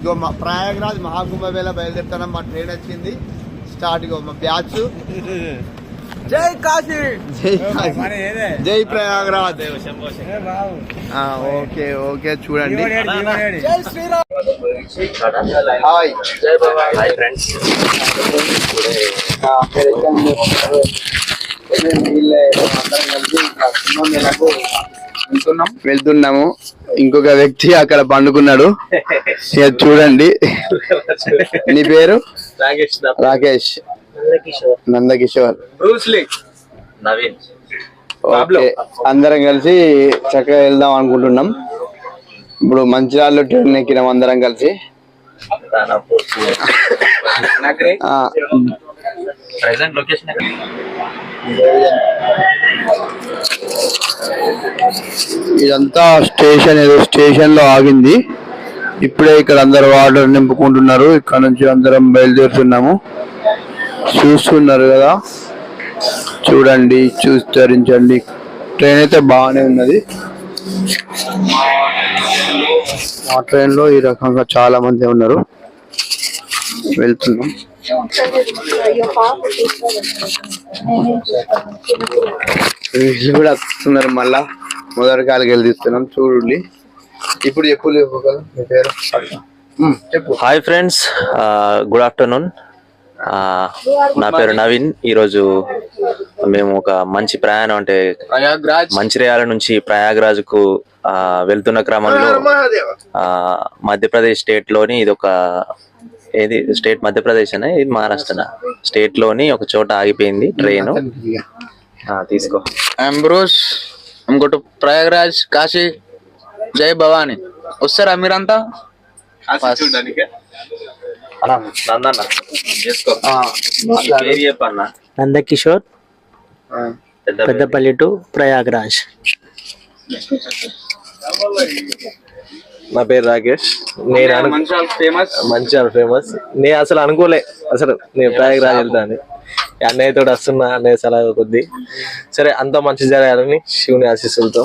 ఇగో మా ప్రయాగరాజ్ మహాకుంభమేళ బయలుదేరుతున్నాం మా ట్రైన్ వచ్చింది. స్టార్ట్ ఇగో మా బ్యాచ్ జై కాశీ! జై కాశీ. జై ప్రయాగరాజ్. ఓకే ఓకే చూడండి. జై శ్రీరామ్! హాయ్. Hi friends. వెళ్తున్నాము. ఇంకొక వ్యక్తి అక్కడ పండుకున్నాడు. చూడండి. నీ పేరు? Rakesh Rakesh. Nandakishore. Bruce Lee Naveen. Okay. అందరం కలిసి చక్కగా వెళ్దాం అనుకుంటున్నాం. ఇప్పుడు మంచిర్యాలలో ట్రైన్ ఎక్కినాం అందరం కలిసి. ప్రెసెంట్ లొకేషన్ ఇదంతా స్టేషన్ ఏదో స్టేషన్లో ఆగింది. ఇప్పుడే ఇక్కడ అందరు వాటర్ నింపుకుంటున్నారు. ఇక్కడ నుంచి అందరం బయలుదేరుతున్నాము. చూస్తున్నారు కదా. చూడండి చూస్తరించండి. ట్రైన్ అయితే బాగానే ఉన్నది. ఆ ట్రైన్లో ఈ రకంగా చాలా మంది ఉన్నారు. వెళ్తున్నాం. వీళ్ళు కూడా వస్తున్నారు మళ్ళా. మొదటి కాలకి వెళ్ళి తీస్తున్నాం. చూడండి. ఇప్పుడు చెప్పు మీ పేరు? చెప్పు. Hi friends. Good afternoon. నా పేరు నవీన్. ఈరోజు మేము ఒక మంచి ప్రయాణం అంటే ప్రయాగ్రాజ్. మంచిర్యాల నుంచి ప్రయాగ్రాజ్కు ఆ, వెళ్తున్న క్రమంలో ఆ, మధ్యప్రదేశ్ స్టేట్లోని ఇది ఒక ఏది? స్టేట్ మధ్యప్రదేశ్ అనే? ఇది మహారాష్ట్ర స్టేట్లోని ఒక చోట ఆగిపోయింది ట్రైన్. తీసుకో. అంబ్రోస్ ఇంకోటి ప్రయాగరాజ్ కాశీ జై భవాని వస్తారా మీరంతా? నందకిషోర్ పెద్ద పెద్దపల్లి టు ప్రయాగ్రాజ్. నా పేరు రాకేష్. నేను మంచిర్యాల ఫేమస్ నేను అసలు అనుకోలే. అసలు నేను ప్రయాగరాజ్ వెళ్తాను. అన్నయ్యతో వస్తున్నా అన్నయ్య సలహా కొద్ది. సరే అంతా మంచి జరగాలని శివుని ఆశీస్సులతో.